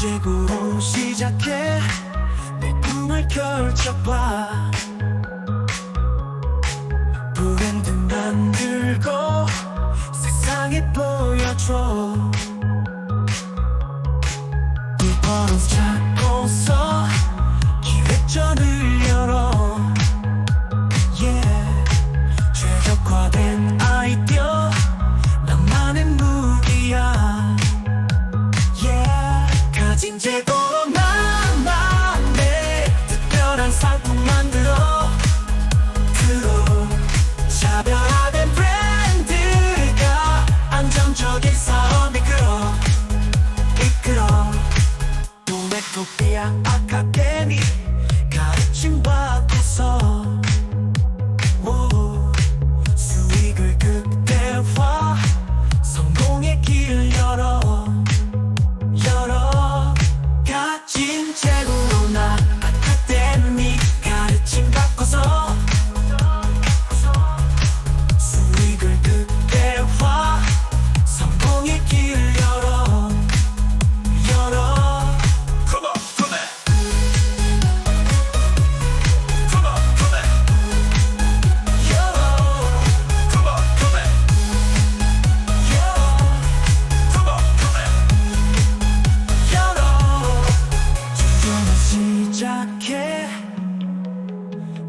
제구로 시작해? 내 꿈을 펼쳐봐 브랜드 만들고 세상에 보여줘. 두 번은 잡고서 재고로 나만의 특별한 상품 만들어 그로 차별화된 브랜드가 안정적인 사업 이끌어 이끌어. 도메토피아 아카데미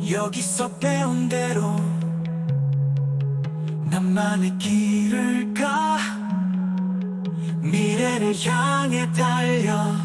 여기서 배운 대로 나만의 길을 가. 미래를 향해 달려